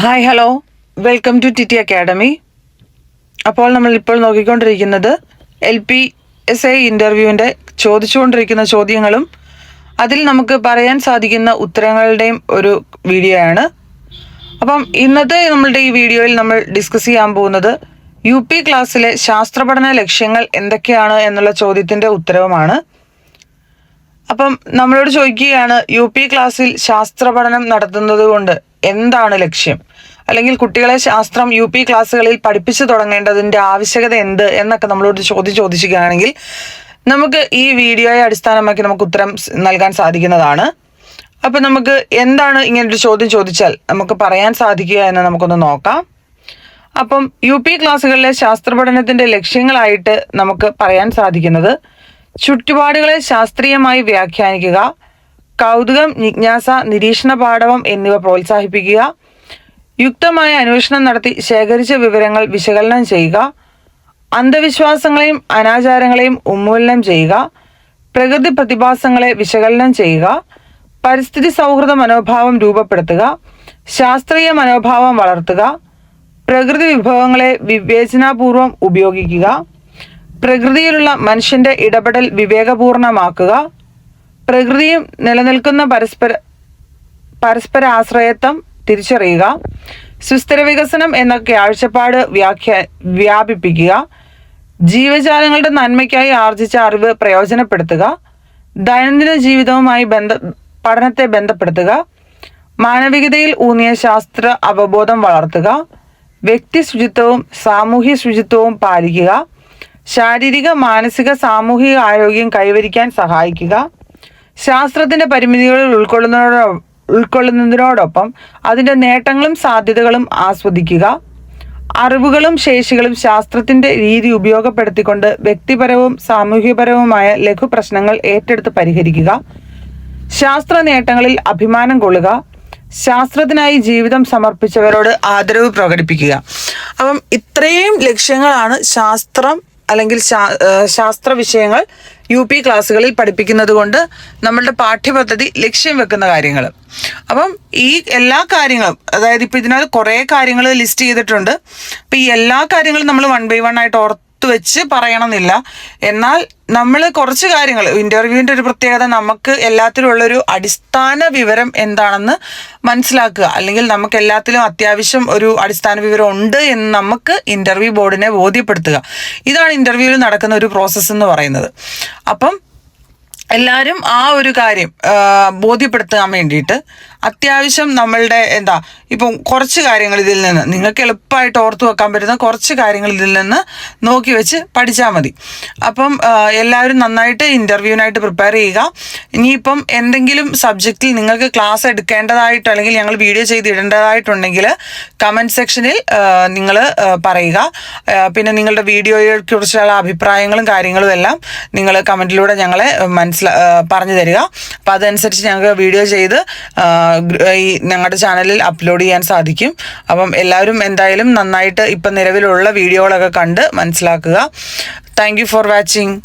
Hi hello welcome to T T academy അപ്പോൾ നമ്മൾ ഇപ്പോൾ നോക്കിക്കൊണ്ടിരിക്കുന്നത് എൽ പി എസ് ഐ ഇന്റർവ്യൂവിന്റെ ചോദിച്ചുകൊണ്ടിരിക്കുന്ന ചോദ്യങ്ങളും അതിൽ നമുക്ക് പറയാൻ സാധിക്കുന്ന ഉത്തരങ്ങളുടെയും ഒരു വീഡിയോ ആണ്. അപ്പം ഇന്നത്തെ നമ്മളുടെ ഈ വീഡിയോയിൽ നമ്മൾ ഡിസ്കസ് ചെയ്യാൻ പോകുന്നത് യു പി ക്ലാസ്സിലെ ശാസ്ത്രപഠന ലക്ഷ്യങ്ങൾ എന്തൊക്കെയാണ് എന്നുള്ള ചോദ്യത്തിന്റെ ഉത്തരവുമാണ്. അപ്പം നമ്മളോട് ചോദിക്കുകയാണ് യു പി ക്ലാസ്സിൽ ശാസ്ത്ര പഠനം നടത്തുന്നത് കൊണ്ട് എന്താണ് ലക്ഷ്യം? അല്ലെങ്കിൽ കുട്ടികളെ ശാസ്ത്രം യു പി ക്ലാസ്സുകളിൽ പഠിപ്പിച്ചു തുടങ്ങേണ്ടതിന്റെ ആവശ്യകത എന്ത് എന്നൊക്കെ നമ്മളോട് ചോദ്യം ചോദിച്ചിരിക്കുകയാണെങ്കിൽ നമുക്ക് ഈ വീഡിയോയെ അടിസ്ഥാനമാക്കി നമുക്ക് ഉത്തരം നൽകാൻ സാധിക്കുന്നതാണ്. അപ്പം നമുക്ക് എന്താണ് ഇങ്ങനൊരു ചോദ്യം ചോദിച്ചാൽ നമുക്ക് പറയാൻ സാധിക്കുക എന്ന് നമുക്കൊന്ന് നോക്കാം. അപ്പം യു പി ക്ലാസ്സുകളിലെ ശാസ്ത്ര പഠനത്തിന്റെ ലക്ഷ്യങ്ങളായിട്ട് നമുക്ക് പറയാൻ സാധിക്കുന്നത് ചുറ്റുപാടുകളെ ശാസ്ത്രീയമായി വ്യാഖ്യാനിക്കുക കൗതുകം ജിജ്ഞാസ നിരീക്ഷണ പാഠവം എന്നിവ പ്രോത്സാഹിപ്പിക്കുക യുക്തമായ അന്വേഷണം നടത്തി ശേഖരിച്ച വിവരങ്ങൾ വിശകലനം ചെയ്യുക അന്ധവിശ്വാസങ്ങളെയും അനാചാരങ്ങളെയും ഉന്മൂലനം ചെയ്യുക പ്രകൃതി പ്രതിഭാസങ്ങളെ വിശകലനം ചെയ്യുക പരിസ്ഥിതി സൗഹൃദ മനോഭാവം രൂപപ്പെടുത്തുക ശാസ്ത്രീയ മനോഭാവം വളർത്തുക പ്രകൃതി വിഭവങ്ങളെ വിവേചനാപൂർവം ഉപയോഗിക്കുക പ്രകൃതിയിലുള്ള മനുഷ്യന്റെ ഇടപെടൽ വിവേകപൂർണമാക്കുക പ്രകൃതിയും നിലനിൽക്കുന്ന പരസ്പര പരസ്പര ആശ്രയത്വം തിരിച്ചറിയുക സുസ്ഥിര വികസനം എന്ന കാഴ്ചപ്പാട് വ്യാഖ്യ വ്യാപിപ്പിക്കുക. ജീവജാലങ്ങളുടെ നന്മയ്ക്കായി ആർജിച്ച അറിവ് പ്രയോജനപ്പെടുത്തുക. ദൈനംദിന ജീവിതവുമായി ബന്ധ പഠനത്തെ ബന്ധപ്പെടുത്തുക. മാനവികതയിൽ ഊന്നിയ ശാസ്ത്ര അവബോധം വളർത്തുക. വ്യക്തി ശുചിത്വവും സാമൂഹ്യ ശുചിത്വവും പാലിക്കുക. ശാരീരിക മാനസിക സാമൂഹിക ആരോഗ്യം കൈവരിക്കാൻ സഹായിക്കുക. ശാസ്ത്രത്തിന്റെ പരിമിതികളിൽ ഉൾക്കൊള്ളുന്നതോടൊ ഉൾക്കൊള്ളുന്നതിനോടൊപ്പം അതിന്റെ നേട്ടങ്ങളും സാധ്യതകളും ആസ്വദിക്കുക. അറിവുകളും ശേഷികളും ശാസ്ത്രത്തിന്റെ രീതി ഉപയോഗപ്പെടുത്തിക്കൊണ്ട് വ്യക്തിപരവും സാമൂഹ്യപരവുമായ ലഘു പ്രശ്നങ്ങൾ ഏറ്റെടുത്ത് പരിഹരിക്കുക. ശാസ്ത്ര നേട്ടങ്ങളിൽ അഭിമാനം കൊള്ളുക. ശാസ്ത്രത്തിനായി ജീവിതം സമർപ്പിച്ചവരോട് ആദരവ് പ്രകടിപ്പിക്കുക. അപ്പം ഇത്രയും ലക്ഷ്യങ്ങളാണ് ശാസ്ത്രം അല്ലെങ്കിൽ ശാസ്ത്ര വിഷയങ്ങൾ യു പി ക്ലാസ്സുകളിൽ പഠിപ്പിക്കുന്നത് കൊണ്ട് നമ്മളുടെ പാഠ്യപദ്ധതി ലക്ഷ്യം വെക്കുന്ന കാര്യങ്ങൾ. അപ്പം ഈ എല്ലാ കാര്യങ്ങളും അതായത് ഇപ്പം ഇതിനകത്ത് കുറേ കാര്യങ്ങൾ ലിസ്റ്റ് ചെയ്തിട്ടുണ്ട്. അപ്പം ഈ എല്ലാ കാര്യങ്ങളും നമ്മൾ വൺ ബൈ വൺ ആയിട്ട് ഓർത്ത് വെച്ച് പറയണമെന്നില്ല. എന്നാൽ നമ്മൾ കുറച്ച് കാര്യങ്ങൾ ഇന്റർവ്യൂവിന്റെ ഒരു പ്രത്യേകത നമുക്ക് എല്ലാത്തിലും ഉള്ളൊരു അടിസ്ഥാന വിവരം എന്താണെന്ന് മനസ്സിലാക്കുക. അല്ലെങ്കിൽ നമുക്ക് എല്ലാത്തിലും അത്യാവശ്യം ഒരു അടിസ്ഥാന വിവരം ഉണ്ട് എന്ന് നമുക്ക് ഇന്റർവ്യൂ ബോർഡിനെ ബോധ്യപ്പെടുത്തുക. ഇതാണ് ഇന്റർവ്യൂവിൽ നടക്കുന്ന ഒരു പ്രോസസ്സ് എന്ന് പറയുന്നത്. അപ്പം എല്ലാവരും ആ ഒരു കാര്യം ബോധ്യപ്പെടുത്താൻ വേണ്ടിയിട്ട് അത്യാവശ്യം നമ്മളുടെ എന്താ ഇപ്പം കുറച്ച് കാര്യങ്ങൾ ഇതിൽ നിന്ന് നിങ്ങൾക്ക് എളുപ്പമായിട്ട് ഓർത്തു വെക്കാൻ പറ്റുന്ന കുറച്ച് കാര്യങ്ങൾ ഇതിൽ നിന്ന് നോക്കി വെച്ച് പഠിച്ചാൽ മതി. അപ്പം എല്ലാവരും നന്നായിട്ട് ഇന്റർവ്യൂവിനായിട്ട് പ്രിപ്പയർ ചെയ്യുക. ഇനിയിപ്പം എന്തെങ്കിലും സബ്ജക്റ്റിൽ നിങ്ങൾക്ക് ക്ലാസ് എടുക്കേണ്ടതായിട്ട് അല്ലെങ്കിൽ ഞങ്ങൾ വീഡിയോ ചെയ്ത് ഇടേണ്ടതായിട്ടുണ്ടെങ്കിൽ കമന്റ് സെക്ഷനിൽ നിങ്ങൾ പറയുക. പിന്നെ നിങ്ങളുടെ വീഡിയോയെ കുറിച്ചുള്ള അഭിപ്രായങ്ങളും കാര്യങ്ങളും എല്ലാം നിങ്ങൾ കമന്റിലൂടെ ഞങ്ങളെ മനസ്സിലാ പറഞ്ഞു തരിക. അപ്പോൾ അതനുസരിച്ച് ഞങ്ങൾക്ക് വീഡിയോ ചെയ്ത് ഈ ഞങ്ങളുടെ ചാനലിൽ അപ്ലോഡ് ചെയ്യാൻ സാധിക്കും. അപ്പം എല്ലാവരും എന്തായാലും നന്നായിട്ട് ഇപ്പം നിലവിലുള്ള വീഡിയോകളൊക്കെ കണ്ട് മനസ്സിലാക്കുക. Thank for watching